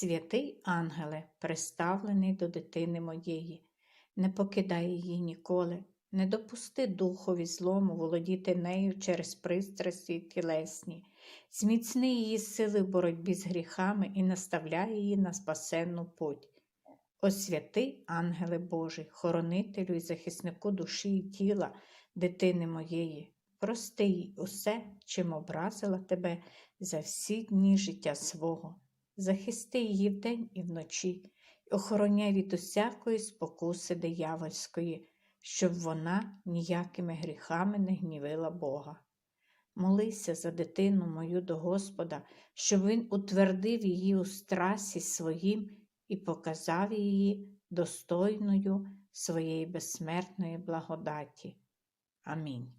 Святий ангеле, приставлений до дитини моєї, не покидай її ніколи, не допусти духові злому володіти нею через пристрасті тілесні, зміцни її сили в боротьбі з гріхами і наставляй її на спасенну путь. О святий ангеле Божий, хоронителю і захиснику душі і тіла дитини моєї, прости їй усе, чим образила тебе за всі дні життя свого. Захисти її вдень і вночі, і охороняй від усякої спокуси диявольської, щоб вона ніякими гріхами не гнівила Бога. Молися за дитину мою до Господа, щоб Він утвердив її у страсі своїм і показав її достойною своєї безсмертної благодаті. Амінь.